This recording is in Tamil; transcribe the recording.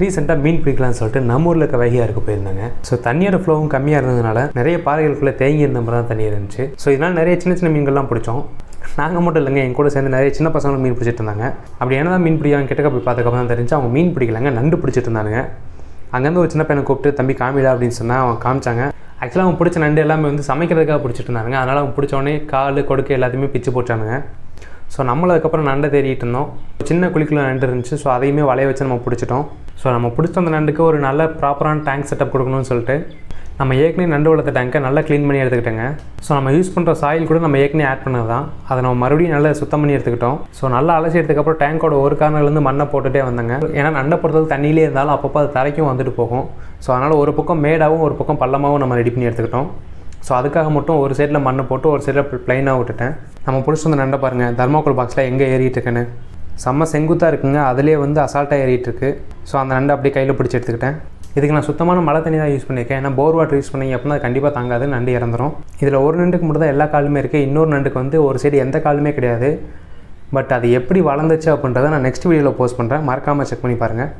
ரீசெண்டாக மீன் பிடிக்கலாம்னு சொல்லிட்டு நம்ம ஊரில் இருக்க வைகையாருக்கு போயிருந்தாங்க. ஸோ தண்ணியோட ஃப்ளோவும் கம்மியாக இருந்ததுனால நிறைய பாறைகளுக்குள்ளே தேங்கி இருந்த மாதிரி தான் தண்ணி இருந்துச்சு. ஸோ இதனால் நிறைய சின்ன சின்ன மீன்கள்லாம் பிடிச்சோம். நாங்கள் மட்டும் இல்லைங்க என் கூட சேர்ந்து நிறைய சின்ன பசங்களும் மீன் பிடிச்சிட்டு இருந்தாங்க. அப்படி என்ன தான் மீன் பிடிக்காங்க கிட்டக்க போய் பார்த்ததுக்கப்புறம் தான் தெரிஞ்சு அவங்க மீன் பிடிக்கலங்க நண்டு பிடிச்சிட்டு இருந்தாங்க அங்கேருந்து ஒரு சின்ன பையனை கூப்பிட்டு தம்பி காமிடா அப்படின்னு சொன்னால் அவன் காமிச்சாங்க. ஆக்சுவலாக அவன் பிடிச்ச நண்டு எல்லாமே வந்து சமைக்கிறதுக்காக பிடிச்சிட்டு இருந்தாங்க அதனால் அவன் பிடிச்சோடனே கால் கொடுக்க எல்லாத்தையுமே பிச்சு போட்டானுங்க. ஸோ நம்மளும் அதுக்கப்புறம் நண்டை தேடிட்டு இருந்தோம். சின்ன குழிக்குள்ள நண்டு இருந்துச்சு. ஸோ அதையுமே வலைய வச்சு நம்ம பிடிச்சிட்டோம். ஸோ நம்ம பிடிச்ச அந்த நண்டுக்கு ஒரு நல்ல ப்ராப்பரான டேங்க் செட்டப் கொடுக்கணும்னு சொல்லிட்டு நம்ம ஏற்கனவே நண்டு வளர்த்த டேங்கை நல்லா க்ளீன் பண்ணி எடுத்துக்கிட்டேங்க. ஸோ நம்ம யூஸ் பண்ணுற சாயில் கூட நம்ம ஏற்கனவே ஆட் பண்ணது தான் அதை நம்ம மறுபடியும் நல்லா சுத்தம் பண்ணி எடுத்துக்கிட்டோம். ஸோ நல்லா அலசி எடுத்துக்கப்புறம் டேங்கோட ஒரு கார்னர்லேருந்து மண்ணை போட்டுகிட்டே வந்தாங்க. ஏன்னா நண்டை பொறுத்தவரை தண்ணியிலே இருந்தாலும் அப்பப்போ அது தரைக்கும் வந்துட்டு போகும். ஸோ அதனால் ஒரு பக்கம் மேடாகவும் ஒரு பக்கம் பள்ளமாகவும் நம்ம ரெடி பண்ணி எடுத்துக்கிட்டோம். ஸோ அதுக்காக மட்டும் ஒரு சைடில் மண்ணை போட்டு ஒரு சைடில் ப்ளைனாக விட்டுட்டேன். நம்ம பிடிச்சி நண்டை பாருங்கள் தர்மாக்கோல் பாக்ஸில் எங்கே ஏறிட்டு இருக்குன்னு செம்ம செங்குத்தாக இருக்குங்க அதிலே வந்து அசால்ட்டாக ஏறிட்டு இருக்கு ஸோ அந்த நண்டை அப்படியே கையில் பிடிச்சி எடுத்துக்கிட்டேன். இதுக்கு நான் சுத்தமான மழை தண்ணி தான் யூஸ் பண்ணியிருக்கேன். ஏன்னா போர் வாட்டர் யூஸ் பண்ணி அப்படின்னா அது கண்டிப்பாக தாங்காது நண்டு இறந்துரும். இதில் ஒரு நண்டுக்கு மட்டும் தான் எல்லா காலுமே இருக்குது இன்னொரு நண்டுக்கு வந்து ஒரு சைடு எந்த காலுமே கிடையாது. பட் அது எப்படி வளர்ந்துச்சு அப்படின்றத நான் நெக்ஸ்ட் வீடியோவில் போஸ்ட் பண்ணுறேன் மறக்காமல் செக் பண்ணி பாருங்கள்